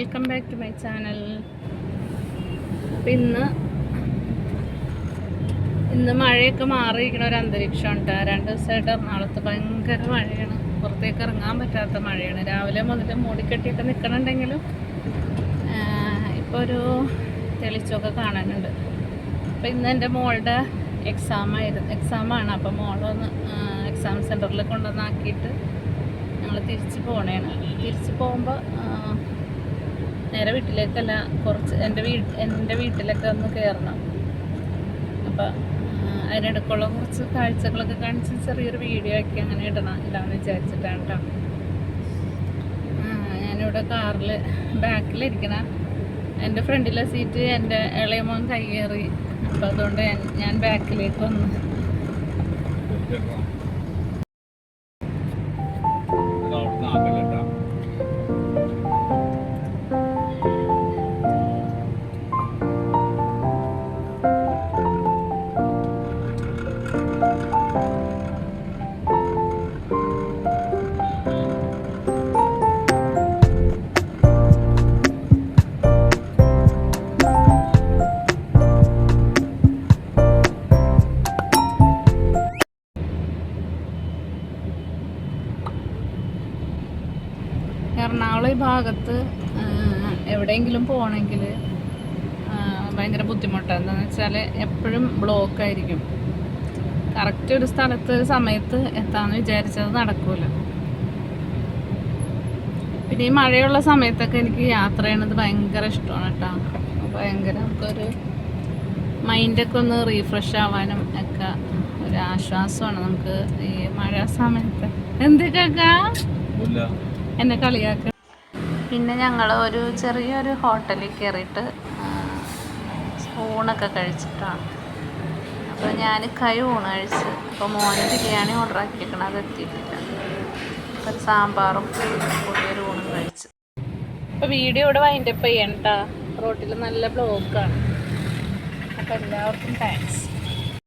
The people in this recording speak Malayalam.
Welcome back to my channel appam ഇന്ന് ഇന്ന് മഴയൊക്കെ മാറിയിരിക്കണ ഒരു അന്തരീക്ഷം ഉണ്ട് രണ്ട് ദിവസമായിട്ട് എറണാകുളത്ത് ഭയങ്കര മഴയാണ്. പുറത്തേക്ക് ഇറങ്ങാൻ പറ്റാത്ത മഴയാണ്. രാവിലെ മുതൽ മൂടിക്കെട്ടിയൊക്കെ നിൽക്കണുണ്ടെങ്കിലും ഇപ്പോൾ ഒരു തെളിച്ചൊക്കെ കാണാനുണ്ട്. അപ്പം ഇന്ന് എന്റെ മോളുടെ എക്സാം ആയിരുന്നു. എക്സാമാണ് അപ്പം മോളൊന്ന് എക്സാം സെന്ററിൽ കൊണ്ടുവന്നാക്കിയിട്ട് ഞങ്ങൾ തിരിച്ച് പോകണേണ് തിരിച്ച് പോകുമ്പോൾ നേരെ വീട്ടിലേക്കല്ല കുറച്ച് എന്റെ വീ എന്റെ വീട്ടിലൊക്കെ ഒന്ന് കയറണം അപ്പം അതിനിടയ്ക്കുള്ള കുറച്ച് കാഴ്ചകളൊക്കെ കാണിച്ച് ചെറിയൊരു വീഡിയോ ഒക്കെ അങ്ങനെ ഇടണം ഇടാമെന്ന് വിചാരിച്ചിട്ടാണ് കേട്ടോ ഞാനിവിടെ കാറിൽ ബാക്കിലിരിക്കണ. എന്റെ ഫ്രണ്ടിലെ സീറ്റ് എന്റെ ഇളയ മോൻ കൈയേറി. അപ്പം അതുകൊണ്ട് ഞാൻ ബാക്കിലേക്ക് വന്നു. എറണാകുളം ഈ ഭാഗത്ത് എവിടെയെങ്കിലും പോകണമെങ്കിൽ ഭയങ്കര ബുദ്ധിമുട്ടാണ് എന്താണെന്ന് വെച്ചാൽ എപ്പോഴും ബ്ലോക്ക് ആയിരിക്കും കറക്റ്റ് ഒരു സ്ഥലത്ത് ഒരു സമയത്ത് എത്താമെന്ന് വിചാരിച്ചത് നടക്കൂല. പിന്നെ ഈ മഴയുള്ള സമയത്തൊക്കെ എനിക്ക് യാത്ര ചെയ്യണത് ഭയങ്കര ഇഷ്ടമാണ് കേട്ടോ. ഭയങ്കര നമുക്കൊരു മൈൻഡൊക്കെ ഒന്ന് റീഫ്രഷ് ആവാനും ഒക്കെ ഒരു ആശ്വാസമാണ് നമുക്ക് ഈ മഴ സമയത്ത്. എന്തൊക്കെ എന്നെ കളിയാക്ക. പിന്നെ ഞങ്ങൾ ഒരു ചെറിയൊരു ഹോട്ടലിൽ കയറിയിട്ട് സ്പൂണൊക്കെ കഴിച്ചിട്ടാണ്. അപ്പോൾ ഞാൻ കഴിവൂണ് കഴിച്ച് അപ്പോൾ മോന് ബിരിയാണി ഓർഡർ ആക്കിയിരിക്കണം അത് എത്തിയിട്ടില്ല. അപ്പം സാമ്പാറും പുതിയൊരു ഊണും കഴിച്ച്. അപ്പോൾ വീഡിയോ ഇവിടെ വൈൻഡപ്പ് ചെയ്യണ്ട റോട്ടിൽ നല്ല ബ്ലോക്കാണ് അപ്പോൾ എല്ലാവർക്കും താങ്ക്സ്